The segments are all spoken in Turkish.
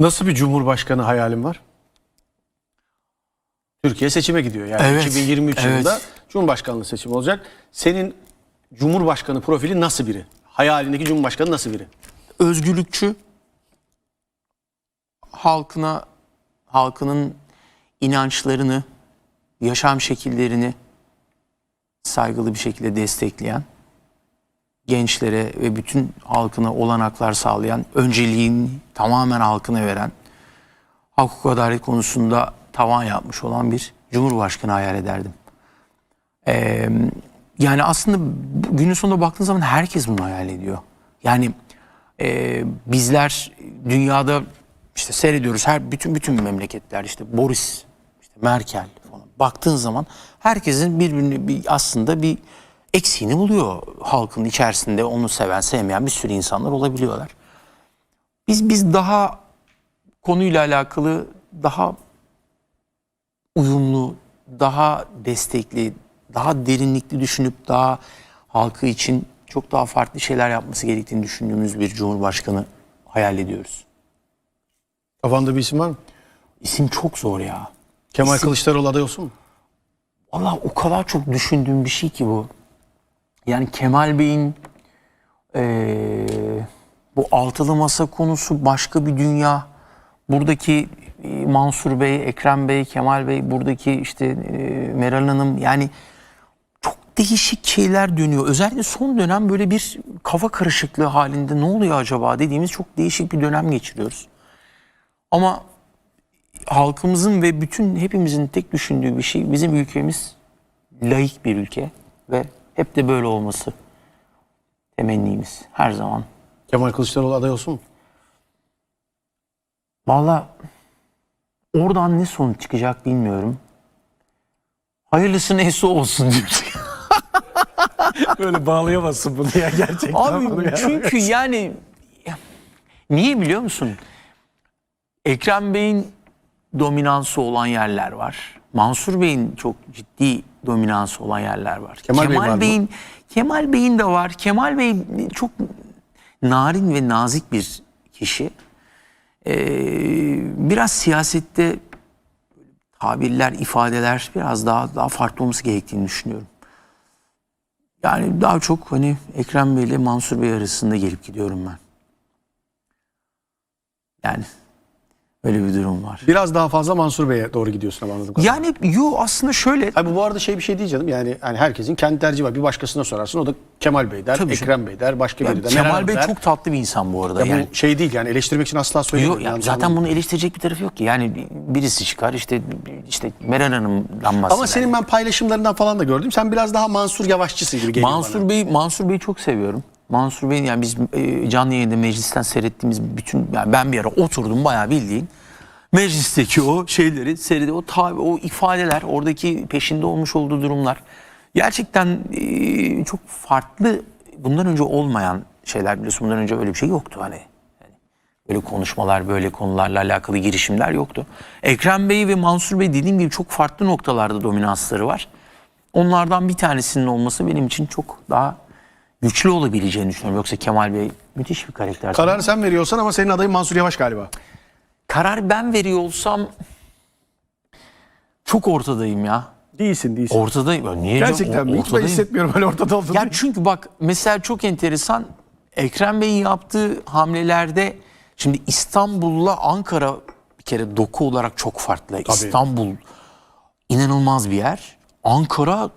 Nasıl bir cumhurbaşkanı hayalim var? Türkiye seçime gidiyor. Yani Evet, 2023 evet. yılında Cumhurbaşkanlığı seçimi olacak. Senin Cumhurbaşkanı profili nasıl biri? Hayalindeki Cumhurbaşkanı nasıl biri? özgürlükçü halkına halkının inançlarını, yaşam şekillerini saygılı bir şekilde destekleyen, gençlere ve bütün halkına olanaklar sağlayan, önceliğini tamamen halkına veren, hukuk adalet konusunda tavan yapmış olan bir cumhurbaşkanı hayal ederdim. Ee, yani aslında günün sonunda baktığın zaman herkes bunu hayal ediyor. Yani e, bizler dünyada işte seyrediyoruz her bütün bütün memleketler işte Boris, işte Merkel falan baktığın zaman herkesin birbirini bir, aslında bir eksiğini buluyor halkın içerisinde onu seven sevmeyen bir sürü insanlar olabiliyorlar. Biz biz daha konuyla alakalı daha uyumlu, daha destekli, daha derinlikli düşünüp daha halkı için çok daha farklı şeyler yapması gerektiğini düşündüğümüz bir cumhurbaşkanı hayal ediyoruz. Kafanda bir isim var mı? İsim çok zor ya. Kemal Kılıçdaroğlu aday olsun mu? Allah o kadar çok düşündüğüm bir şey ki bu. Yani Kemal Bey'in eee, bu altılı masa konusu başka bir dünya. Buradaki e, Mansur Bey, Ekrem Bey, Kemal Bey, buradaki işte e, Meral Hanım yani çok değişik şeyler dönüyor. Özellikle son dönem böyle bir kafa karışıklığı halinde ne oluyor acaba dediğimiz çok değişik bir dönem geçiriyoruz. Ama halkımızın ve bütün hepimizin tek düşündüğü bir şey bizim ülkemiz laik bir ülke ve hep de böyle olması temennimiz her zaman. Kemal Kılıçdaroğlu aday olsun mu? Valla oradan ne sonuç çıkacak bilmiyorum. Hayırlısı neyse olsun diyoruz. Böyle bağlayamazsın bunu ya gerçekten. Abi çünkü yani niye biliyor musun? Ekrem Bey'in dominansı olan yerler var. Mansur Bey'in çok ciddi dominansı olan yerler var. Kemal Bey var mı? Bey'in Kemal Bey'in de var. Kemal Bey çok narin ve nazik bir kişi. Ee, biraz siyasette tabirler, ifadeler biraz daha daha farklı olması gerektiğini düşünüyorum. Yani daha çok hani Ekrem Bey ile Mansur Bey arasında gelip gidiyorum ben. Yani öyle bir durum var. Biraz daha fazla Mansur Bey'e doğru gidiyorsun ama anladım. Yani yo aslında şöyle Abi bu arada şey bir şey değil canım. Yani hani herkesin kendi tercihi var. Bir başkasına sorarsın o da Kemal Bey der, Tabii Ekrem Bey der, başka biri der. Kemal Hanım Bey der. çok tatlı bir insan bu arada. Ya yani. bu şey değil yani eleştirmek için asla Yok, söylemiyorum. Yanlış zaten bunu eleştirecek bir tarafı yok ki. Yani birisi çıkar işte işte Meral Hanım'dan bahseder. Ama senin ben paylaşımlarından falan da gördüm. Sen biraz daha Mansur Yavaşçısın gibi geliyor Mansur bana. Bey Mansur Bey'i çok seviyorum. Mansur Bey yani biz e, canlı yayında meclisten seyrettiğimiz bütün yani ben bir ara oturdum bayağı bildiğin meclisteki o şeyleri seyredi o tabi o ifadeler oradaki peşinde olmuş olduğu durumlar gerçekten e, çok farklı bundan önce olmayan şeyler biliyorsun bundan önce öyle bir şey yoktu hani. Böyle konuşmalar, böyle konularla alakalı girişimler yoktu. Ekrem Bey ve Mansur Bey dediğim gibi çok farklı noktalarda dominansları var. Onlardan bir tanesinin olması benim için çok daha güçlü olabileceğini düşünüyorum. Yoksa Kemal Bey müthiş bir karakter. Kararı sen veriyorsan ama senin adayın Mansur Yavaş galiba. Karar ben veriyor olsam çok ortadayım ya. Değilsin değilsin. Ortadayım. Ya niye canım? Gerçekten O- mi? Hiç ben ortadayım. hissetmiyorum öyle ortada olduğunu. Ya çünkü bak mesela çok enteresan Ekrem Bey'in yaptığı hamlelerde şimdi İstanbul'la Ankara bir kere doku olarak çok farklı. İstanbul inanılmaz bir yer. Ankara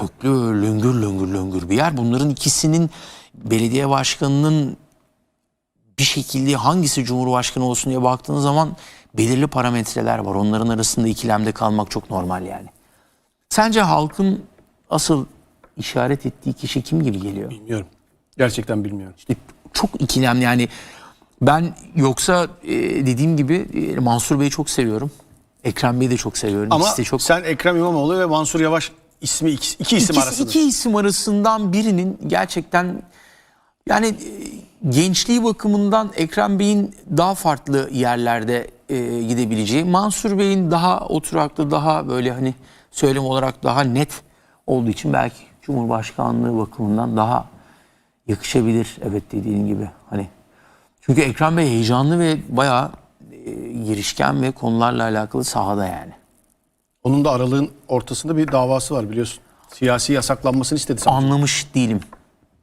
köklü löngür löngür löngür bir yer. Bunların ikisinin belediye başkanının bir şekilde hangisi cumhurbaşkanı olsun diye baktığın zaman belirli parametreler var. Onların arasında ikilemde kalmak çok normal yani. Sence halkın asıl işaret ettiği kişi kim gibi geliyor? Bilmiyorum. Gerçekten bilmiyorum. İşte çok ikilemli yani. Ben yoksa e, dediğim gibi e, Mansur Bey'i çok seviyorum. Ekrem Bey'i de çok seviyorum. Ama İkisi de çok sen Ekrem İmamoğlu ve Mansur Yavaş ismi iki, iki isim İkisi- arasında. iki isim arasından birinin gerçekten yani e, gençliği bakımından Ekrem Bey'in daha farklı yerlerde e, gidebileceği, Mansur Bey'in daha oturaklı, daha böyle hani söylem olarak daha net olduğu için belki Cumhurbaşkanlığı bakımından daha yakışabilir. Evet dediğin gibi hani çünkü Ekrem Bey heyecanlı ve bayağı e, girişken ve konularla alakalı sahada yani. Onun da aralığın ortasında bir davası var biliyorsun. Siyasi yasaklanmasını istedi savcı. Anlamış değilim.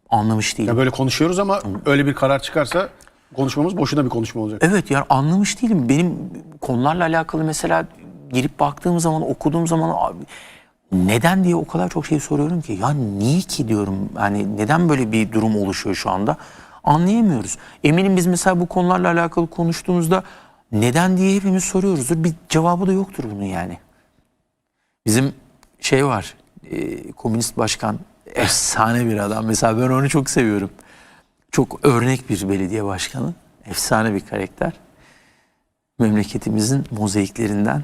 Anlamış değilim. Ya böyle konuşuyoruz ama öyle bir karar çıkarsa konuşmamız boşuna bir konuşma olacak. Evet yani anlamış değilim. Benim konularla alakalı mesela girip baktığım zaman okuduğum zaman abi, neden diye o kadar çok şey soruyorum ki. Ya niye ki diyorum. Yani neden böyle bir durum oluşuyor şu anda? Anlayamıyoruz. Eminim biz mesela bu konularla alakalı konuştuğumuzda neden diye hepimiz soruyoruzdur. Bir cevabı da yoktur bunun yani. Bizim şey var. e, komünist başkan efsane bir adam. Mesela ben onu çok seviyorum. Çok örnek bir belediye başkanı. Efsane bir karakter. Memleketimizin mozaiklerinden